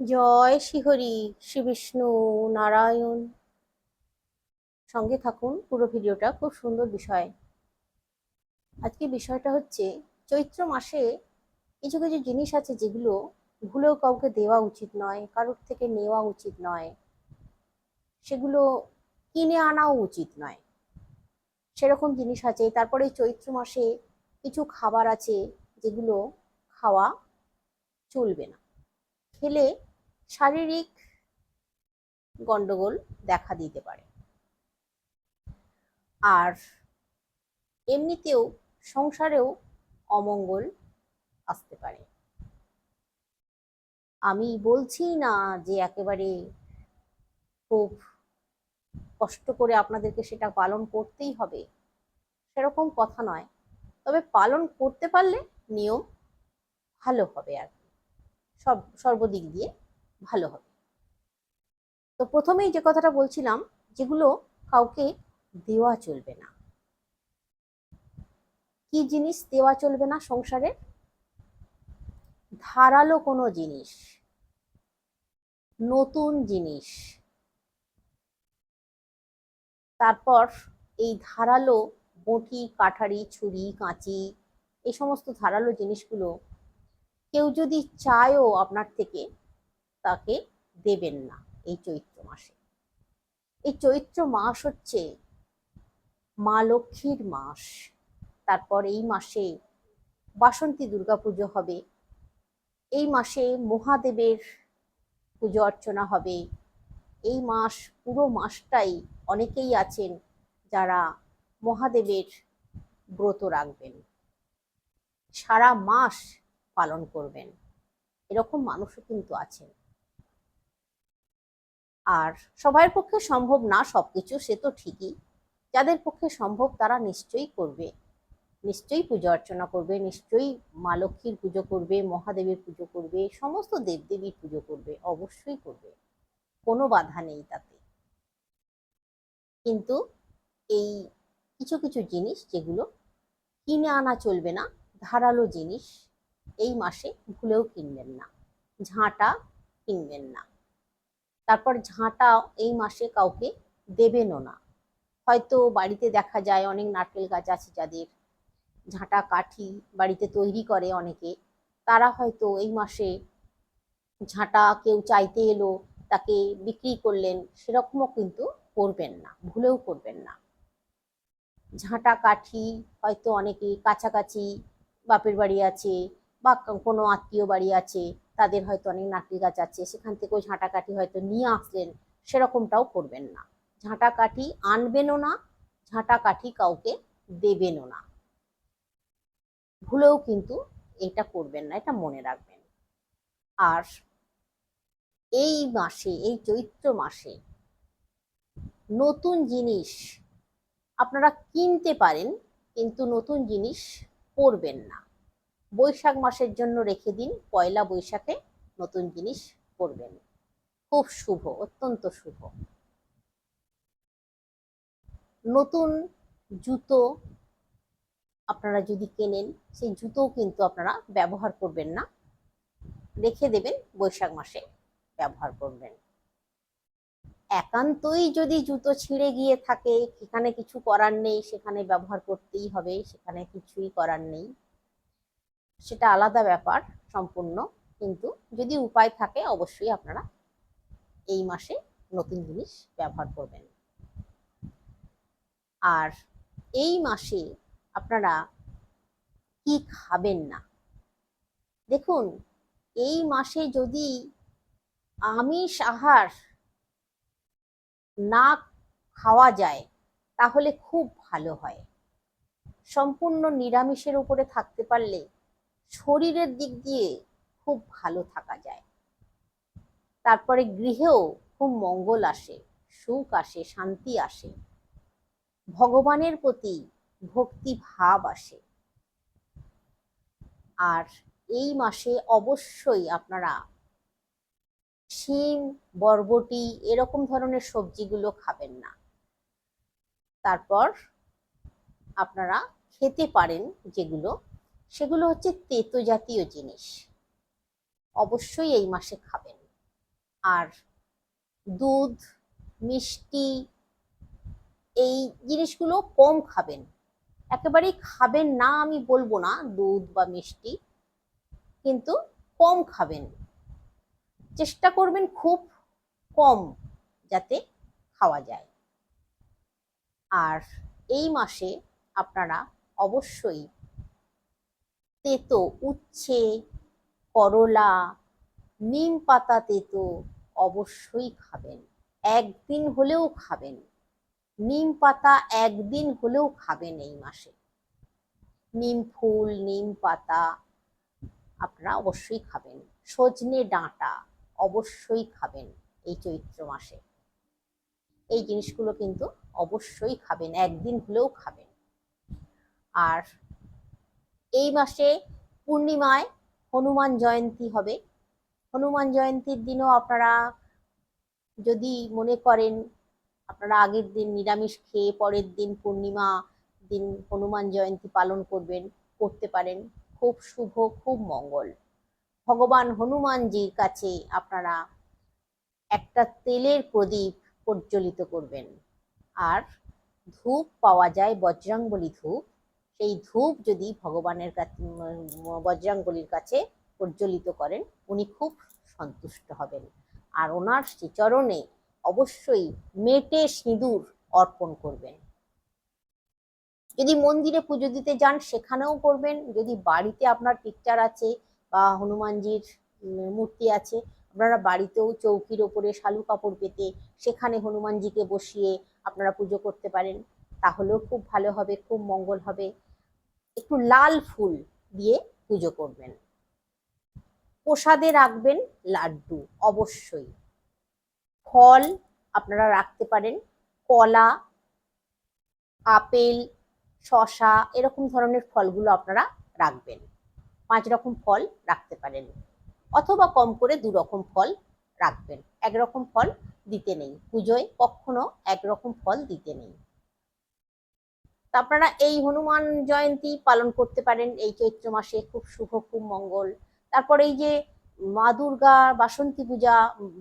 জয় শ্রীহরি শ্রী বিষ্ণু নারায়ণ। সঙ্গে থাকুন, পুরো ভিডিওটা খুব সুন্দর বিষয়। আজকে বিষয়টা হচ্ছে, চৈত্র মাসে কিছু কিছু জিনিস আছে যেগুলো ভুলেও কাউকে দেওয়া উচিত নয়, কারোর থেকে নেওয়া উচিত নয়। সেগুলো কিনে আনাও উচিত নয়। সেরকম জিনিস আছে। তারপরে চৈত্র মাসে কিছু খাবার আছে যেগুলো খাওয়া চলবে না। খেলে শারীরিক গন্ডগোল দেখা দিতে পারে। আর এমনিতেও সংসারেও অমঙ্গল আসতে পারে। আমি বলছি না যে একেবারে খুব কষ্ট করে আপনাদেরকে সেটা পালন করতেই হবে, সেরকম কথা নয়। তবে পালন করতে পারলে নিয়ম ভালো হবে আর কি। সব, সর্বদিক দিয়ে ভালো হবে। তো প্রথমেই যে কথাটা বলছিলাম, যেগুলো কাউকে দেওয়া চলবে না। কি জিনিস দেওয়া চলবে না সংসারে? ধারালো কোনো জিনিস, নতুন জিনিস। তারপর এই ধারালো বঁটি, কাঠারি, ছুরি, কাঁচি, এই সমস্ত ধারালো জিনিসগুলো কেউ যদি চায়ও আপনার থেকে তাকে দেবেন না এই চৈত্র মাসে। এই চৈত্র মাস হচ্ছে মা লক্ষ্মীর মাস। তারপর এই মাসে বাসন্তী দুর্গা পুজো হবে। এই মাসে মহাদেবের পুজো অর্চনা হবে। এই মাস, পুরো মাসটাই অনেকেই আছেন যারা মহাদেবের ব্রত রাখবেন। সারা মাস পালন করবেন। এরকম মানুষও কিন্তু আছেন। আর সবার পক্ষে সম্ভব না সবকিছু, সে তো ঠিকই। যাদের পক্ষে সম্ভব তারা নিশ্চয়ই করবে। নিশ্চয়ই পুজো অর্চনা করবে, নিশ্চয়ই মা লক্ষ্মীর পুজো করবে, মহাদেবের পুজো করবে, সমস্ত দেবদেবীর পুজো করবে, অবশ্যই করবে। কোনো বাধা নেই তাতে। কিন্তু এই কিছু কিছু জিনিস যেগুলো কিনে আনা চলবে না, ধারালো জিনিস, এই মাসে ভুলেও কিনবেন না, ঝাঁটা কিনবেন না। তারপর ঝাঁটা এই মাসে কাউকে দেবেনও না। হয়তো বাড়িতে দেখা যায় অনেক নারকেল গাছ আছে যাদের ঝাঁটা কাঠি বাড়িতে তৈরি করে অনেকে। তারা হয়তো এই মাসে ঝাঁটা কেউ চাইতে এলো, তাকে বিক্রি করলেন, সেরকমও কিন্তু করবেন না, ভুলেও করবেন না। ঝাঁটা কাঠি হয়তো অনেকে কাছাকাছি বাপের বাড়ি আছে বা কোনো আত্মীয় বাড়ি আছে তাদের হয়তো অনেক নারকেল গাছ আছে, সেখান থেকেও ঝাঁটা কাঠি হয়তো নিয়ে আসলেন, সেরকমটাও করবেন না। ঝাঁটা কাঠি আনবেনও না, ঝাঁটা কাঠি কাউকে দেবেনও না। ভুলেও কিন্তু এটা করবেন না, এটা মনে রাখবেন। আর এই মাসে, এই চৈত্র মাসে নতুন জিনিস আপনারা কিনতে পারেন, কিন্তু নতুন জিনিস পরবেন না। বৈশাখ মাসের জন্য রেখে দিন, পয়লা বৈশাখে নতুন জিনিস পরবেন। খুব শুভ, অত্যন্ত শুভ। নতুন জুতো আপনারা যদি কেনেন, সেই জুতোও কিন্তু আপনারা ব্যবহার করবেন না। রেখে দেবেন, বৈশাখ মাসে ব্যবহার করবেন। একান্তই যদি জুতো ছিঁড়ে গিয়ে থাকে, সেখানে কিছু করার নেই, সেখানে ব্যবহার করতেই হবে, সেখানে কিছুই করার নেই। সেটা আলাদা ব্যাপার, সম্পূর্ণ। কিন্তু যদি উপায় থাকে, অবশ্যই আপনারা এই মাসে নতুন জিনিস ব্যবহার করবেন। আর এই মাসে আপনারা কি খাবেন না? দেখুন, এই মাসে যদি আমিষ আহার না খাওয়া যায়, তাহলে খুব ভালো হয়। সম্পূর্ণ নিরামিষের উপরে থাকতে পারলে শরীরের দিক দিয়ে খুব ভালো থাকা যায়। তারপরে গৃহেও খুব মঙ্গল আসে, সুখ আসে, শান্তি আসে। ভগবানের প্রতি ভক্তি ভাব আসে। আর এই মাসে অবশ্যই আপনারা শিম, বরবটি এরকম ধরনের সবজিগুলো খাবেন না। তারপর আপনারা খেতে পারেন যেগুলো সেগুলো হচ্ছে তেতো জাতীয় জিনিস। অবশ্যই এই মাসে খাবেন। আর দুধ, মিষ্টি, এই জিনিসগুলো কম খাবেন। একেবারেই খাবেন না আমি বলব না দুধ বা মিষ্টি, কিন্তু কম খাবেন। চেষ্টা করবেন খুব কম যাতে খাওয়া যায়। আর এই মাসে আপনারা অবশ্যই তেতো, উচ্ছে, করলা, নিম পাতা তেতো অবশ্যই খাবেন। একদিন হলেও খাবেন। নিম পাতা একদিন হলেও খাবেন এই মাসে। নিম ফুল, নিম পাতা আপনারা অবশ্যই খাবেন। সজনে ডাঁটা অবশ্যই খাবেন এই চৈত্র মাসে। এই জিনিসগুলো কিন্তু অবশ্যই খাবেন, একদিন হলেও খাবেন। আর এই মাসে পূর্ণিমায় হনুমান জয়ন্তী হবে। হনুমান জয়ন্তীর দিনও আপনারা যদি মনে করেন, আপনারা আগের দিন নিরামিষ খেয়ে পরের দিন পূর্ণিমা দিন হনুমান জয়ন্তী পালন করবেন, করতে পারেন। খুব শুভ, খুব মঙ্গল। ভগবান হনুমানজির কাছে আপনারা একটা তেলের প্রদীপ প্রজ্বলিত করবেন। আর ধূপ পাওয়া যায় বজ্রাঙ্গলি ধূপ। সেই ধূপ যদি ভগবানের কাছে বজ্রাঙ্গলির কাছে প্রজ্বলিত করেন, উনি খুব সন্তুষ্ট হবেন। আর ওনার শ্রীচরণে অবশ্যই মেটে সিঁদুর অর্পণ করবেন। যদি মন্দিরে পুজো দিতে যান, সেখানেও করবেন। যদি বাড়িতে আপনার পিকচার আছে বা হনুমানজির মূর্তি আছে, আপনারা বাড়িতেও চৌকির ওপরে শালু কাপড় পেতে সেখানে হনুমানজিকে বসিয়ে আপনারা পুজো করতে পারেন। তাহলেও খুব ভালো হবে, খুব মঙ্গল হবে। একটু লাল ফুল দিয়ে পুজো করবেন। প্রসাদে রাখবেন লাড্ডু, অবশ্যই। ফল আপনারা রাখতে পারেন, কলা, আপেল শশা এরকম ধরনের ফলগুলো আপনারা রাখবেন। পাঁচ রকম ফল রাখতে পারেন, অথবা কম করে দু রকম ফল রাখবেন। একরকম ফল দিতে নেই, পুজোয় কখনো একরকম ফল দিতে নেই। আপনারা এই হনুমান জয়ন্তী পালন করতে পারেন। এই চৈত্র মাসে খুব শুভ, খুব মঙ্গল। তারপর এই যে মা দুর্গা বাসন্তী পূজা,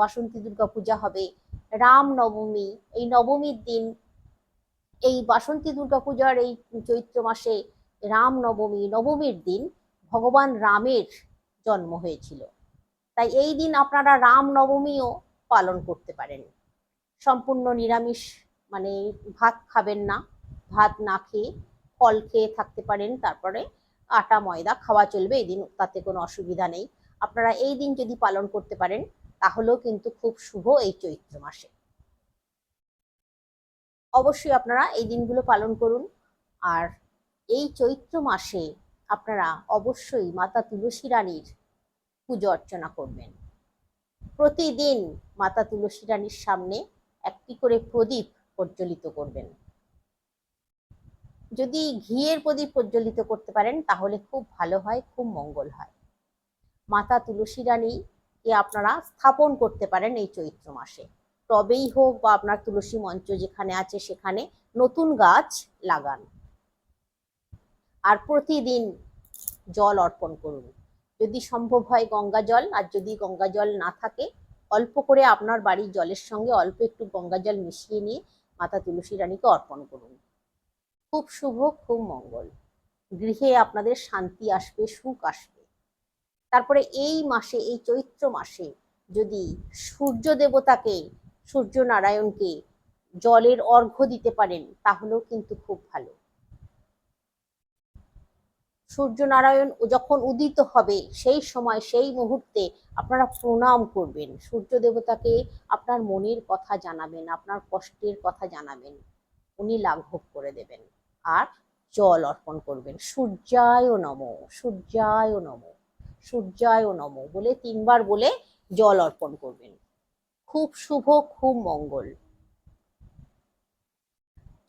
বাসন্তী দুর্গা পূজা হবে, রাম নবমী, এই নবমীর দিন এই বাসন্তী দুর্গা পূজার এই চৈত্র মাসে রাম নবমী, নবমীর দিন ভগবান রামের জন্ম হয়েছিল। তাই এই দিন আপনারা রাম নবমীও পালন করতে পারেন। সম্পূর্ণ নিরামিষ মানে ভাত খাবেন না। ভাত না খেয়ে ফল খেয়ে থাকতে পারেন, তারপরে আটা, ময়দা খাওয়া চলবে, এই দিন তাতে কোনো অসুবিধা নেই। আপনারা এই দিন যদি পালন করতে পারেন, তাহলেও কিন্তু খুব শুভ এই চৈত্র মাসে। অবশ্যই আপনারা এই দিনগুলো পালন করুন। আর এই চৈত্র মাসে আপনারা অবশ্যই মাতা তুলসী রানীর পুজো অর্চনা করবেন। প্রতিদিন মাতা তুলসী রানীর সামনে একটি করে প্রদীপ প্রজ্বলিত করবেন। যদি ঘিয়ের প্রদীপ প্রজ্বলিত করতে পারেন, তাহলে খুব ভালো হয়, খুব মঙ্গল হয়। মাতা তুলসী রানীকে আপনারা স্থাপন করতে পারেন এই চৈত্র মাসে। টবেই হোক বা আপনার তুলসী মঞ্চ যেখানে আছে সেখানে নতুন গাছ লাগান। আর প্রতিদিন জল অর্পণ করুন। যদি সম্ভব হয় গঙ্গা জল, আর যদি গঙ্গা জল না থাকে, অল্প করে আপনার বাড়ির জলের সঙ্গে অল্প একটু গঙ্গা জল মিশিয়ে নিয়ে মাতা তুলসী রানীকে অর্পণ করুন। খুব শুভ, খুব মঙ্গল। গৃহে আপনাদের শান্তি আসবে, সুখ আসবে। তারপরে এই মাসে, এই চৈত্র মাসে যদি সূর্য দেবতাকে সূর্য নারায়ণকে জলের অর্ঘ্য দিতে পারেন, তাহলেও কিন্তু খুব ভালো। সূর্য নারায়ণ যখন উদিত হবে, সেই সময়, সেই মুহূর্তে আপনারা প্রণাম করবেন। সূর্য দেবতাকে আপনার মনের কথা জানাবেন, আপনার কষ্টের কথা জানাবেন। উনি লাঘব করে দেবেন। আর জল অর্পণ করবেন। সূর্যায় নম সূর্যায় নম সূর্যায় নম বলে তিনবার বলে জল অর্পণ করবেন। খুব শুভ, খুব মঙ্গল।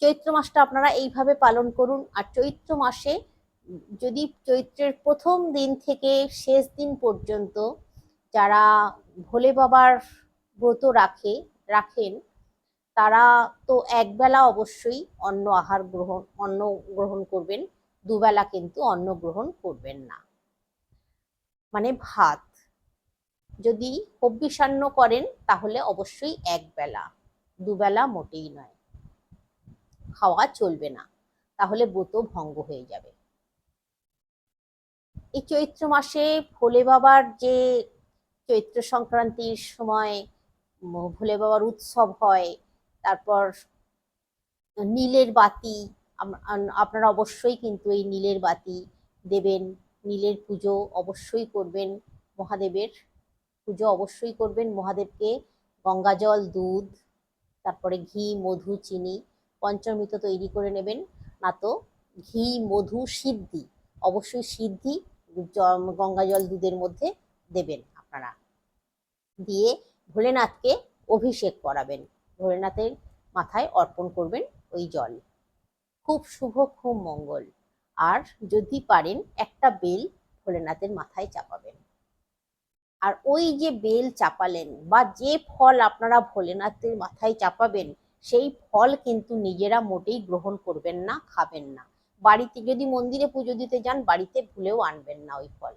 চৈত্র মাসটা আপনারা এইভাবে পালন করুন। আর চৈত্র মাসে যদি চৈত্রের প্রথম দিন থেকে শেষ দিন পর্যন্ত যারা ভোলে বাবার ব্রত রাখে, রাখেন তারা তো একবেলা অবশ্যই অন্ন আহার গ্রহণ, অন্ন গ্রহণ করবেন, দুবেলা কিন্তু অন্ন গ্রহণ করবেন না। মানে ভাত যদি হব্বিষান্ন করেন তাহলে অবশ্যই এক বেলা দুবেলা মোটেই নয়। খাওয়া চলবে না, তাহলে ব্রত ভঙ্গ হয়ে যাবে। এই চৈত্র মাসে ভোলে বাবার যে চৈত্র সংক্রান্তির সময় ভোলে বাবার উৎসব হয় তারপর নীলের বাতি আপনারা অবশ্যই কিন্তু এই নীলের বাতি দেবেন। নীলের পুজো অবশ্যই করবেন, মহাদেবের পুজো অবশ্যই করবেন। মহাদেবকে গঙ্গা জল, দুধ, তারপরে ঘি, মধু, চিনি, পঞ্চমৃত তৈরি করে নেবেন। না তো ঘি, মধু, সিদ্ধি, অবশ্যই সিদ্ধি, জ- গঙ্গা জল, দুধের মধ্যে দেবেন আপনারা। দিয়ে ভোলেনাথকে অভিষেক করাবেন। ভোলেনাথের মাথায় অর্পণ করবেন ওই জল। খুব শুভ, খুব মঙ্গল। আর যদি পারেন, একটা বেল ভোলেনাথের মাথায় চাপাবেন। আর ওই যে বেল চাপালেন বা যে ফল আপনারা ভোলেনাথের মাথায় চাপাবেন, সেই ফল কিন্তু নিজেরা মোটেই গ্রহণ করবেন না, খাবেন না। বাড়িতে যদি মন্দিরে পুজো দিতে যান, বাড়িতে ভুলেও আনবেন না ওই ফল।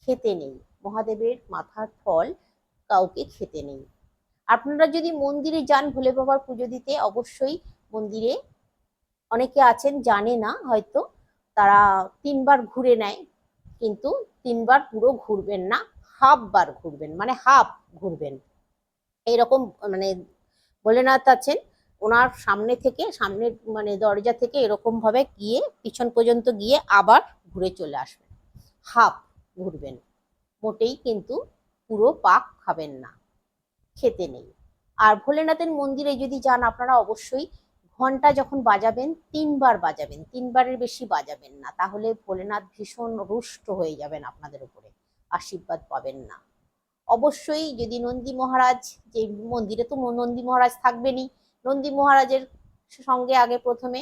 খেতে নেই। মহাদেবের মাথার ফল কাউকে খেতে নেই। আপনারা যদি মন্দিরে যান ভোলে বাবার পুজো দিতে, অবশ্যই মন্দিরে। অনেকে আছেন, জানে না হয়তো, তারা তিনবার ঘুরে নেয়, কিন্তু তিনবার পুরো ঘুরবেন না হাফ বার ঘুরবেন মানে হাফ ঘুরবেন। এইরকম মানে ভোলেনাথ আছেন, ওনার সামনে থেকে সামনের মানে দরজা থেকে এরকম ভাবে গিয়ে, পিছন পর্যন্ত গিয়ে আবার ঘুরে চলে আসবেন। হাফ ঘুরবেন। মোটেই কিন্তু পুরো পাক খাবেন না। খেতে নেই। আর ভোলেনাথের মন্দিরে যদি যান আপনারা অবশ্যই ঘণ্টা যখন বাজাবেন, তিনবার বাজাবেন, তিনবারের বেশি বাজাবেন না। তাহলে ভোলেনাথ ভীষণ রুষ্ট হয়ে যাবেন আপনাদের উপরে, আশীর্বাদ পাবেন না। অবশ্যই যদি নন্দী মহারাজ, যে মন্দিরে তো নন্দী মহারাজ থাকবেনই, নন্দী মহারাজের সঙ্গে আগে প্রথমে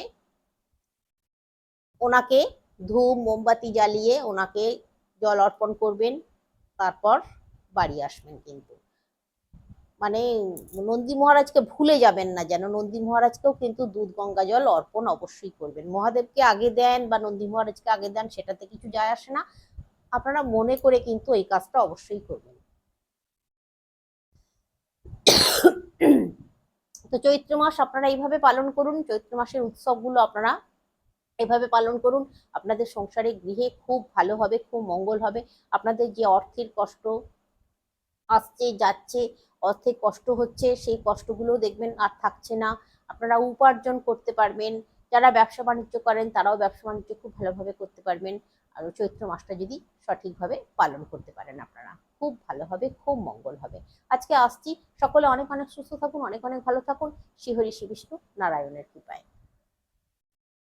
ওনাকে ধূপ, মোমবাতি জ্বালিয়ে ওনাকে জল অর্পণ করবেন, তারপর বাড়ি আসবেন কিন্তু। মানে নন্দী মহারাজকে ভুলে যাবেন না যেন। নন্দী মহারাজকেও কিন্তু দুধ, গঙ্গা জল অর্পণ অবশ্যই করবেন। মহাদেবকে আগে দেন বা নন্দী মহারাজকে আগে দেন সেটাতে কিছু যায় আসে না। আপনারা মনে করে কিন্তু এই কাজটা অবশ্যই করবেন। তো চৈত্র মাস আপনারা এইভাবে পালন করুন। চৈত্র মাসের উৎসবগুলো আপনারা এভাবে পালন করুন। আপনাদের সংসারে গৃহে খুব ভালো হবে, খুব মঙ্গল হবে। আপনাদের যে অর্থের কষ্ট আসছে, যাচ্ছে অর্থের কষ্ট হচ্ছে, সেই কষ্টগুলো দেখবেন আর থাকছে না। আপনারা উপার্জন করতে পারবেন। যারা ব্যবসা বাণিজ্য করেন, তারাও ব্যবসা বাণিজ্য খুব ভালোভাবে করতে পারবেন। আর চৈত্র মাসটা যদি সঠিকভাবে পালন করতে পারেন আপনারা, খুব ভালো হবে, খুব মঙ্গল হবে। আজকে আসছি। সকলে অনেক অনেক সুস্থ থাকুন, অনেক অনেক ভালো থাকুন। শ্রীহরি শ্রী বিষ্ণু নারায়ণের কৃপায়।